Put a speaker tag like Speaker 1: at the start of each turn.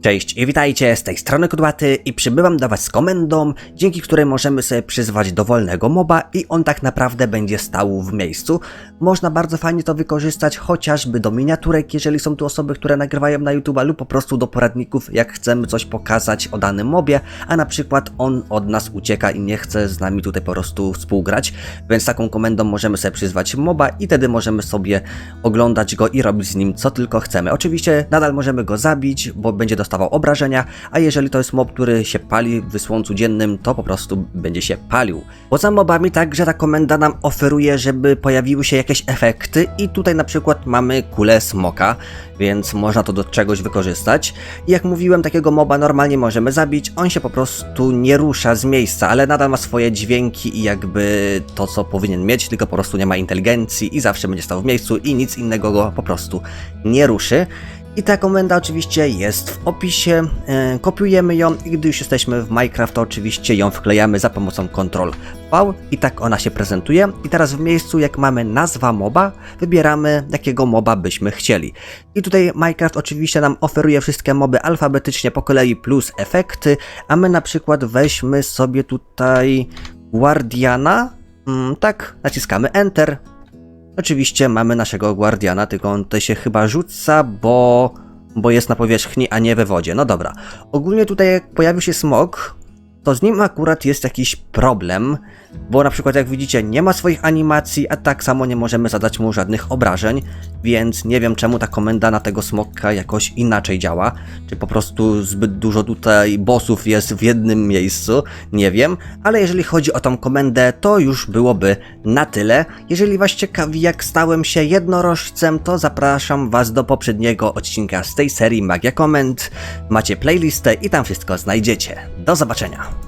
Speaker 1: Cześć i witajcie, z tej strony Kudłaty i przybywam do was z komendą, dzięki której możemy sobie przyzwać dowolnego moba i on tak naprawdę będzie stał w miejscu. Można bardzo fajnie to wykorzystać chociażby do miniaturek, jeżeli są tu osoby, które nagrywają na YouTube lub po prostu do poradników, jak chcemy coś pokazać o danym mobie, a na przykład on od nas ucieka i nie chce z nami tutaj po prostu współgrać, więc taką komendą możemy sobie przyzwać moba i wtedy możemy sobie oglądać go i robić z nim co tylko chcemy. Oczywiście nadal możemy go zabić, bo będzie dostawał obrażenia, a jeżeli to jest mob, który się pali w słońcu dziennym, to po prostu będzie się palił. Poza mobami także ta komenda nam oferuje, żeby pojawiły się jakieś efekty i tutaj na przykład mamy kulę smoka, więc można to do czegoś wykorzystać. I jak mówiłem, takiego moba normalnie możemy zabić, on się po prostu nie rusza z miejsca, ale nadal ma swoje dźwięki i jakby to, co powinien mieć, tylko po prostu nie ma inteligencji i zawsze będzie stał w miejscu i nic innego go po prostu nie ruszy. I ta komenda oczywiście jest w opisie, e, kopiujemy ją i gdy już jesteśmy w Minecraft, to oczywiście ją wklejamy za pomocą Ctrl V i tak ona się prezentuje. I teraz w miejscu, jak mamy nazwa moba, wybieramy jakiego moba byśmy chcieli. I tutaj Minecraft oczywiście nam oferuje wszystkie moby alfabetycznie po kolei plus efekty, a my na przykład weźmy sobie tutaj Guardiana, mm, tak, naciskamy Enter, Oczywiście mamy naszego Guardiana, tylko on tutaj się chyba rzuca, bo, bo jest na powierzchni, a nie we wodzie. No dobra. Ogólnie tutaj pojawił się smok, to z nim akurat jest jakiś problem, bo na przykład jak widzicie nie ma swoich animacji, a tak samo nie możemy zadać mu żadnych obrażeń, więc nie wiem czemu ta komenda na tego smoka jakoś inaczej działa, czy po prostu zbyt dużo tutaj bossów jest w jednym miejscu, nie wiem, ale jeżeli chodzi o tą komendę, to już byłoby na tyle. Jeżeli was ciekawi jak stałem się jednorożcem, to zapraszam was do poprzedniego odcinka z tej serii Magia Komend, macie playlistę i tam wszystko znajdziecie. Do zobaczenia!